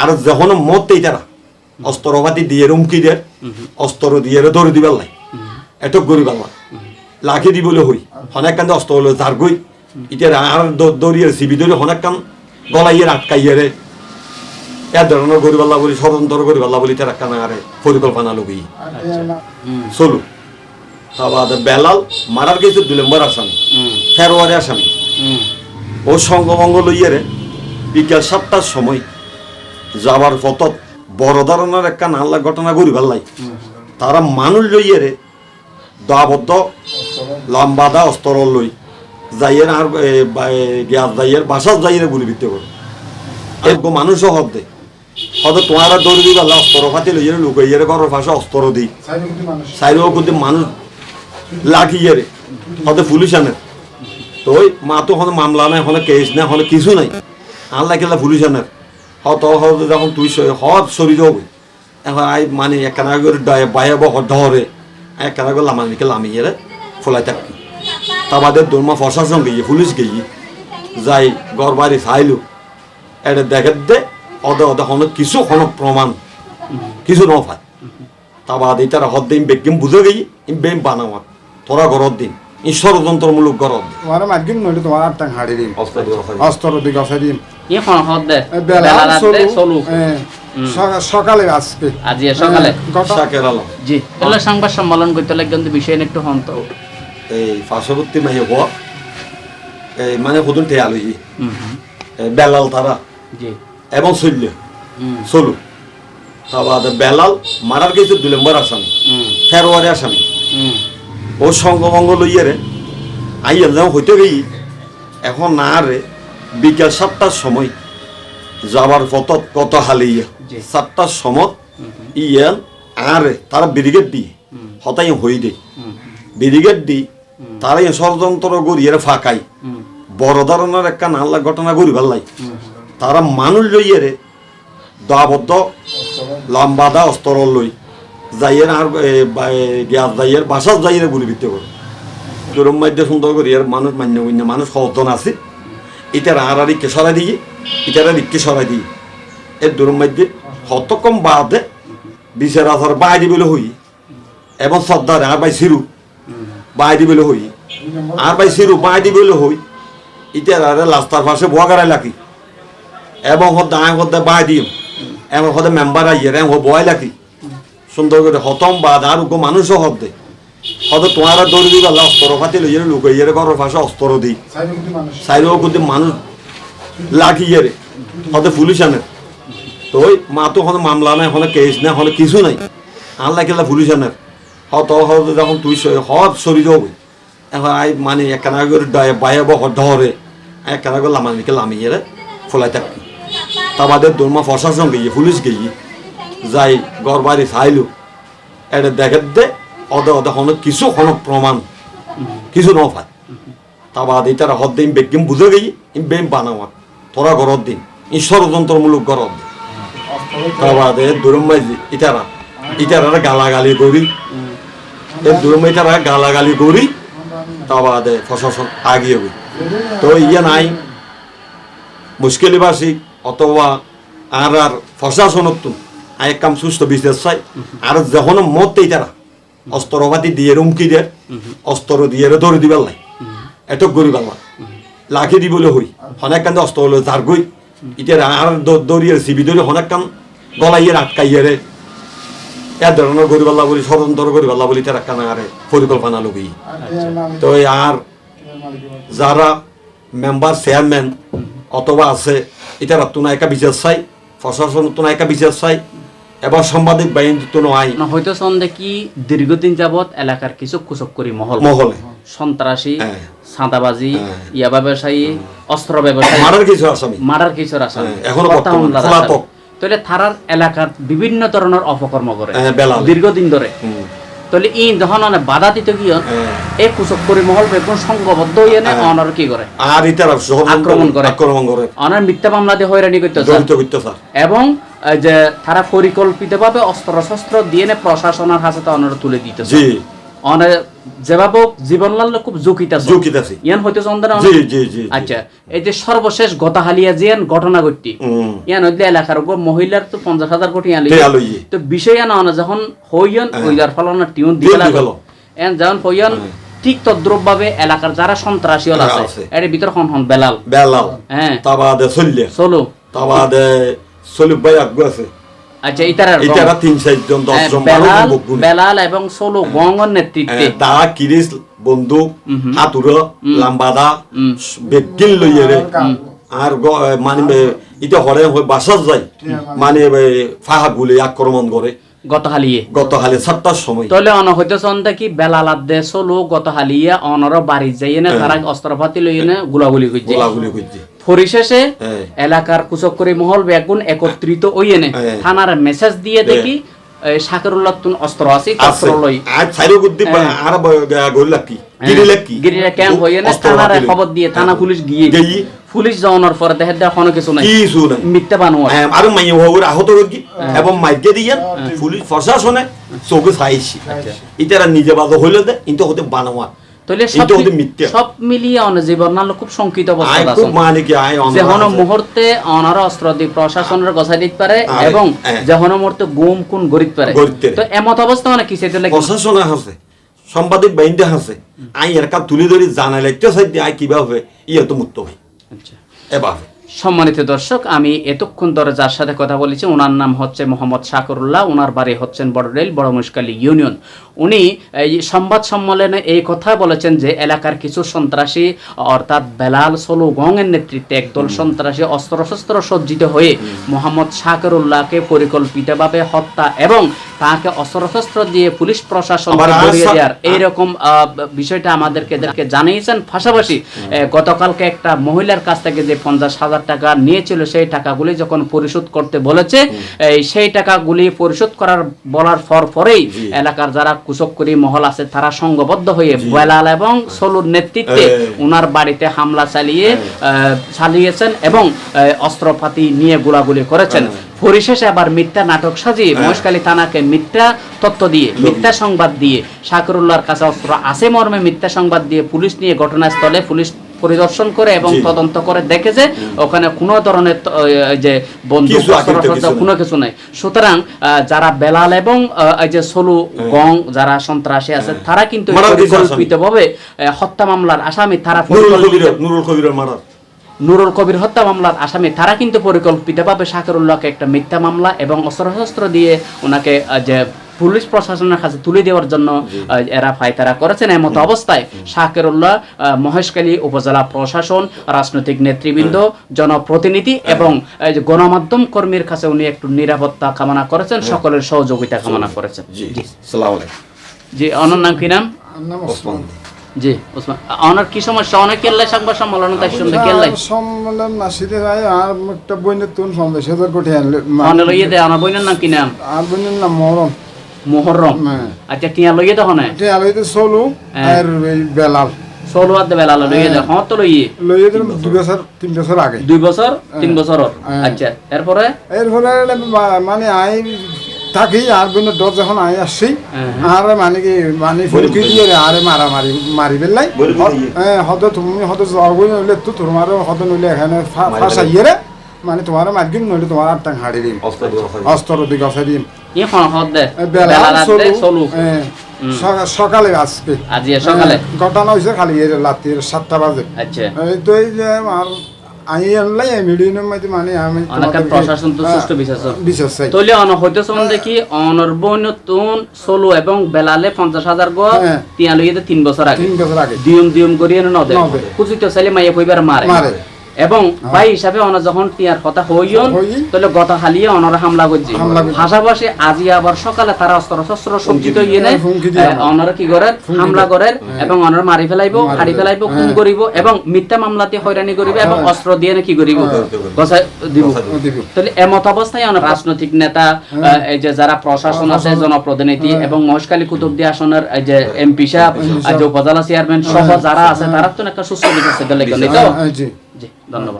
আর যখন মত দেই তারা অস্ত্রপাতি দিয়ে রুমকি দের অস্ত্র দিয়ে ধরে দিবার লাই এত গরিব আল্লাহ লাখি দিবলৈ হই হনেক কান্দে অস্ত্র হলো যার গই এতিয়া আর দরিয়ে সিবি ধরে হনেক কান গলাইয়ে আটকাইয়ে এ ধরনের গরিব আল্লাহ বলি স্বতন্ত্র গরিব আল্লাহ বলি তারা কানা আরে পরিকল্পনা লগি চলু। তারপর বেলাল মারার কিছু দুই নম্বর আসামি। ফেরোয়ারি আসামি। ও সঙ্গমঙ্গ লইয়ারে বিকেল সাতটার সময় যাবার পথত বড় ধরনের একটা নাল্লা ঘটনা করি ভাল্লাই তারা মানুষ লইয়ারে দাবদ্ধ লম্বা দা অস্ত্র লই যাইয়ের আর গ্যাস যাইয়ের বাসার যাইয়ের গুলি বিত্তে করে। এরকম মানুষও হদ দে। হয়তো তোমার দৌড়ি দিবা অস্ত্র ফাতি লইয়ারে লুকাইয়ারে ঘরের পাশে অস্ত্র দিই। সাইডেও কিন্তু মানুষ লাগিয়ে রে। হতে পুলিশ আনে। তো ওই, মা তো হলে মামলা নাই হলে কেস নাই হলে কিছু নাই। আর লাগিলে পুলিশ আনে। হত হতে যখন তুই স- হত সরি যাবি এখন আই মানে একখানা করে বাইরে বহ ধরে একখানা করে লামানিকে লামিয়ে রে ফলাই থাকি। তা বাদে দৌড়মা প্রশাসন গিয়ে পুলিশ গিয়ে যাই ঘর বাড়ি চাইলো এটা দেখে দে অদে অদে হন কিছু হন প্রমাণ। কিছু ন পায় তা বাদ এটার হদ দিন বেগিম বুঝে গেই ইম বেম বানাওয়া তোরা ঘরত দিন। ই ষড়যন্ত্রমূলক ঘরত দিন। তোমার মার্কিন নইলে তোমার আটটা হাড়ি দিম। অস্ত্র দিকে অসাই দিম কোন হদ দে? বেলা রাতে সকালে আজকে। আজি সকালে? জি। এগুলো সংবাদ সম্মেলন করতে লাগে কিন্তু বিষয় নিয়ে একটু হন্ত এই পার্শ্ববর্তী মাইয়ে হওয়া এই মানে হুদুন ঠে হুম হুম, বেলাল তারা। জি। এবং শৈল্য হুম। চলু। তা বেলাল মারার কিছু দুই নম্বর আসামি। হুম। ফেরোয়ারি আসামি। হুম। ও সঙ্গমঙ্গ লইয়ারে আইয়া যাও হইতে গেই। এখন না রে। বিকেল সাতটার সময় যাবার পথত কত হালিয়া? জি। সাতটার সময় ইয়ান আরে তারা ব্রিগেড দি হতাই হই দে। ব্রিগেড দি তারা ষড়যন্ত্র গড়িয়ে ফাঁকাই। বড় ধরনের একটা নাল্লা ঘটনা করি ভাল্লাই তারা মানুষ লইয়ারে দাবদ্ধ লম্বা দা অস্ত্র লই যাইয়ের আর গ্যাস যাইয়ের বাসার যাইয়ের গুলি বিত্তে করে। দুরম মধ্যে সুন্দর করি আর মানুষ মান্য মান্য মানুষ সচেতন আছে। ইটার আর আর ইকে সরাই দিয়ে ইটার আর ইকে সরাই দিয়ে এর দুরম মধ্যে হত কম বাদে বিচার আসার বাই দিবলৈ হই। এবং শ্রদ্ধারে আর বাই সিরু বাই দিবলৈ হই। আর বাই সিরু বাই দিবলৈ হই আর রাস্তার পাশে বোয়া গাড়াই লাকি এবং হদ্দা আয় হদ্দা বাই দিম। এবং হদে মেম্বার আইয়ের এবং বয় লাকি সুন্দর করে হতম বাদ আর মানুষও হদ্দে। হয়তো তোমার দৌড়ি দিবা অস্ত্র ফাতি লইয়ে লুকাইয়ে ঘরের পাশে অস্ত্র দিই। সাইডেও কিন্তু মানুষ লাগিয়ে রে হতে পুলিশ আনে। তো ওই মা তো হলে মামলা নাই হলে কেস নাই হলে কিছু নাই। আর লাগিলে পুলিশ আনে। হত হতে যখন তুই হদ সরি যাবি। এখন আই মানে একখানা করে বাইরে বহ ধরে একখানা করে লামানিকে লামিয়ে রে ফলাই থাকি। তা বাদে দৌড়মা প্রশাসন গিয়ে পুলিশ গিয়ে যাই ঘর বাড়ি চাইলো। এটা দেখে দে অদে অদে হন কিছু হন প্রমাণ। কিছু ন পায় তা বাদ এটার হদ দিন বেগিম বুঝে গেই, ইম বেম বানাওয়া তোরা ঘরত দিন। ই ষড়যন্ত্রমূলক ঘরত দিন। তা বাদে দুরম্মাই ইটারা ইটারা গালাগালি করি। এ দুরম্মাই তারা গালাগালি করি। তা বাদে প্রশাসন আগিয়ে গই। তো ইয়ে নাই। মুশকিলবাসী অথবা আর আর প্রশাসনত আর এক কাম সুস্থ বিশেষ চাই। আর যখন মত তারা অস্ত্রপাতি দিয়ে রুমকি দের অস্ত্র দিয়ে ধরে দিবার লাই এত গরিব আল্লাহ লাখি দিবলৈ হই। হনেক কান্দে অস্ত্র হলো যার গই এতিয়া দরিয়ে সিবি ধরে হনেক কান গলাইয়ে আটকাইয়ে রে এ ধরনের গরিব আল্লাহ বলি স্বতন্ত্র গরিব আল্লাহ বলি তারা কানা আরে পরিকল্পনা লগি তো আর যারা মেম্বার চেয়ারম্যান অথবা আছে এটারা তো একা বিচার চাই প্রশাসন তো একা বিচার চাই সাংবাদিক বাহিনী নয় না হয়তো সন্দেহ কি দীর্ঘদিন যাবত এলাকার কিছু কুচক করি মহল মহলে সন্ত্রাসী হ্যাঁ। হ্যাঁ। ইয়াবা ব্যবসায়ী অস্ত্র ব্যবসায়ী মারার কিছু আসামি মারার কিছুর আসামি হ্যাঁ, এখনও পলাতক। তাহলে থারার এলাকার বিভিন্ন ধরনের অপকর্ম করে। দীর্ঘদিন ধরে তাহলে ই যখন মানে বাধা দিতে গিয়ে হ্যাঁ। এই কুচক করি মহল বেগুন সংঘবদ্ধ হয়ে নে হ্যাঁ। অনার কি করে আর ইতারা আক্রমণ করে। আক্রমণ করে অনার মিথ্যা মামলা দিয়ে হয়রানি করতে স্যার এবং যে তারা পরিকল্পিতভাবে অস্ত্র শস্ত্র দিয়ে প্রশাসনের হাতে অনারা তুলে দিতেছে। যেভাবে খুব ঝুঁকিতে ঝুঁকিতে আছে। ইয়ান হইতে চন্দ্র জি জি জি জি। আচ্ছা এই যে সর্বশেষ গতাহালিয়া জিয়ান ঘটনা ঘটটি ইয়ান হইলে এলাকার উপর মহিলার তো পঞ্চাশ হাজার কোটি আলি তো বিষয় না অনা যখন হইয়ন ফলনা টিউন দিয়ে এন যখন হইয়ন ঠিক তদ্রুপ ভাবে এলাকার যারা সন্ত্রাসী হ্যাঁ, আছে আছে। এর ভিতর হন হন বেলাল। বেলাল। হ্যাঁ। তাবাদে চললে চলো। তাবাদে সলিব ভাই আগ্রহ আছে। আচ্ছা ইতার ইটারা তিন চারজন দশ জন বারো জন বেলাল বেলাল এবং সোলো গঙ্গর নেতৃত্বে। হ্যাঁ, কিরিস বন্দুক হাতুর লাম্বাদা হুম। লইয়ে আর মানে ইটা হরে হয়ে মানে। ফাহা গুলি আক্রমণ করে। গত হালিয়ে গত সাতটার সময়। তাহলে অন হইতে কি অনর বাড়ি যাইয়ে না তারা অস্ত্রপাতি লইয়ে না গুলাগুলি গোলাগুলি করছে পরিশেষে। এলাকার কুচক্করি মহল বেগুন একত্রিত হইয়ে নে হ্যাঁ। থানার মেসেজ দিয়ে দেখি সাকিরুল্লাহ তুন অস্ত্র আছে আছে। অস্ত্র লই আর চাইরো বুদ্ধি। আর গরি লাকি গিরি লাকি গিরিরা ক্যাম্প হইয়ে না থানার খবর দিয়ে থানা পুলিশ গিয়ে গিয়ে পুলিশ যাওয়ানোর পরে দেখে দেখ কিছু নাই। কিছু নাই। মিথ্যা বানোয়া হ্যাঁ, আর মাই হওয়ার আহত রোগী এবং মাইকে দিয়ে। পুলিশ প্রশাসনে চোখে চাইছি। ইতারা নিজে বাজে হইলে দে কিন্তু হতে বানোয়া তাহলে সব মিলিয়ে অন জীবন নালো খুব সংকিত অবস্থা আছে। যেহন মুহূর্তে অনার অস্ত্র দিয়ে প্রশাসনের গছাই দিতে পারে এবং হ্যাঁ। যেহন মুহূর্তে গুম কোন গরিত পারে। তো এমত অবস্থা মানে কি? সেটা লাগে প্রশাসনে আছে সাংবাদিক বাহিনীতে আছে। আই এর কাপ তুলে ধরি সাইড আই কীভাবে ইয়ে তো মুক্ত হয় আচ্ছা। এভাবে সম্মানিত দর্শক আমি এতক্ষণ ধরে যার সাথে কথা বলেছি। ওনার নাম হচ্ছে মোহাম্মদ শাকরুল্লাহ ওনার বাড়ি হচ্ছেন বড়রেল বড় মুশকালী ইউনিয়ন। উনি এই সংবাদ সম্মেলনে এই কথা বলেছেন যে এলাকার কিছু সন্ত্রাসী অর্থাৎ বেলাল সোলু গংয়ের নেতৃত্বে একদল সন্ত্রাসী অস্ত্রশস্ত্র সজ্জিত হয়ে মোহাম্মদ শাকরুল্লাহকে পরিকল্পিতভাবে হত্যা এবং তাকে অস্ত্রশস্ত্র দিয়ে পুলিশ প্রশাসন ধরিয়ে দেওয়ার এইরকম বিষয়টা আমাদেরকে এদেরকে জানিয়েছেন। পাশাপাশি গতকালকে একটা মহিলার কাছ থেকে যে পঞ্চাশ হাজার টাকা নিয়েছিল সেই টাকাগুলি যখন পরিশোধ করতে বলেছে এই সেই টাকাগুলি পরিশোধ করার বলার পর পরেই এলাকার যারা কুচক্করি মহল আছে তারা সংঘবদ্ধ হয়ে বেলাল এবং সলুর নেতৃত্বে ওনার বাড়িতে হামলা চালিয়ে আহ, চালিয়েছেন এবং অস্ত্রপাতি নিয়ে গোলাগুলি করেছেন। পরিশেষে আবার মিথ্যা নাটক সাজিয়ে মহেশখালী থানাকে মিথ্যা তথ্য দিয়ে মিথ্যা সংবাদ দিয়ে শাকরুল্লাহর কাছে অস্ত্র আছে মর্মে মিথ্যা সংবাদ দিয়ে পুলিশ নিয়ে ঘটনাস্থলে পুলিশ পরিদর্শন করে এবং তদন্ত করে দেখে যে ওখানে কোনো ধরনের যে বন্দুক কোনো কিছু নাই। সুতরাং যারা বেলাল এবং এই যে সলু গং যারা সন্ত্রাসী আছে তারা কিন্তু। পরিকল্পিতভাবে হত্যা মামলার আসামি তারা পরিকল্পিত নুরুল কবিরের মারার। নুরুল কবির হত্যা মামলার আসামি তারা কিন্তু পরিকল্পিতভাবে শাকিরুল্লাহকে একটা মিথ্যা মামলা এবং অস্ত্রশস্ত্র দিয়ে ওনাকে যে পুলিশ প্রশাসনের কাছে তুলে দেওয়ার জন্য এরা ফাইতারা করেছেন। এমত অবস্থায় শাকিরুল্লাহ আহ, মহেশখালী উপজেলা প্রশাসন রাজনৈতিক নেতৃবৃন্দ জনপ্রতিনিধি এবং গণমাধ্যম কর্মীর কাছে উনি একটু নিরাপত্তা কামনা করেছেন সকলের সহযোগিতা কামনা করেছেন। জি সালাম জি অনর নাম? কি নাম নাম ওসমান। জি ওসমান অনার কি সমস্যা? অনেক কেল্লাই সংবাদ সম্মেলন তাই শুনবে কেল্লাই সম্মেলন নাসিদে ভাই আর একটা বইনের তুন সন্দেশ হাজার কোটি আনলে? অনে লইয়ে দে অনার বইনের নাম কি নাম? আর বইনের নাম মরম মোহরম? হ্যাঁ। আচ্ছা টিয়া লইয়ে তো হনে। এটা আলাইতে চলু হ্যাঁ। আর বেলাল। ষোলো হাতে বেলা লইয়ে দে। হ্যাঁ। তো লইয়ে। লইয়ে দিলাম দুই বছর তিন বছর আগে। দুই বছর তিন বছর। হ্যাঁ। আচ্ছা এরপরে? এর ফলে মা- মানে আই থাকি আর বইনের ডর যখন আই আসছি। আর মানে কি মানে ফুলকি দিয়ে রে আরে মারা মারি মারি বেলাই বলি। বলি। হ্যাঁ হদ তুমি হদ জগই নইলে তো তোমার হদ নইলে এখানে ফাঁসাইয়ে রে মানে তোমার মার্কিন নইলে তোমার আর টাং হাড়ি দিম। অস্ত্র দিকে অফে দিম। হদ হ্যাঁ, সকালে আজকে আজি সকালে? হ্যাঁ, ঘটনা হয়েছে খালি এর রাত্রির সাতটা বাজে। আচ্ছা। এই তো এই যে আমার আমি আনলাই এই মিডিয়ামের মধ্যে মানে আমি অনেক প্রশাসন তো হ্যাঁ, সুষ্ঠু বিচার বিচার চাই তৈলে অন হইতে সম দেখি অনর্বন তুন ষোলো এবং বেলালে পঞ্চাশ হাজার গো। টিয়া লইয়ে তিন বছর আগে তিন বছর আগে দিয়ম দিয়ম করিয়ে ন দে ন দে। কুচিত ছেলে মাইয়া কইবার মারে মারে। এবং ভাই হিসাবে অন যখন টিয়ার কথা হইয়ন তাহলে গত হালিয়ে অনর হামলা করছি। পাশাপাশি আজি আবার সকালে তারা অস্ত্র শস্ত্র সজ্জিত ইয়ে নেয় হুমকি কি করে হামলা করে এবং অনর মারি ফেলাইব হারি ফেলাইব খুন হ্যাঁ। করিব এবং মিথ্যা মামলাতে হয়রানি করিব এবং হ্যাঁ। অস্ত্র দিয়ে কি করিব। হ্যাঁ। গছাই দিব। তাহলে এমত অবস্থায় অনেক রাজনৈতিক নেতা এই যে যারা প্রশাসন আছে জনপ্রতিনিধি এবং মহেশখালী কুতুবদি আসনের এই যে এমপি সাহেব উপজেলা চেয়ারম্যান সহ যারা আছে তারা তো একটা সুস্থ বিচার হ্যাঁ, জি। জি ধন্যবাদ।